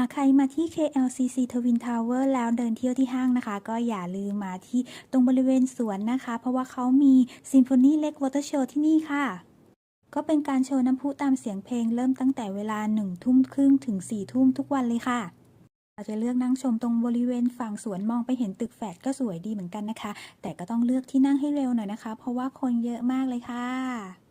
หากใครมาที่ KLCC Twin Tower แล้วเดินเที่ยวที่ห้างนะคะ ก็อย่าลืมมาที่ตรงบริเวณสวนนะคะ เพราะว่าเขามีซิมโฟนีเล็กวอเตอร์โชว์ที่นี่ค่ะ ก็เป็นการโชว์น้ำพุตามเสียงเพลงเริ่มตั้งแต่เวลา1ทุ่มครึ่งถึง4ทุ่มทุกวันเลยค่ะเราจะเลือกนั่งชมตรงบริเวณฝั่งสวนมองไปเห็นตึกแฝดก็สวยดีเหมือนกันนะคะ แต่ก็ต้องเลือกที่นั่งให้เร็วหน่อยนะคะ เพราะว่าคนเยอะมากเลยค่ะ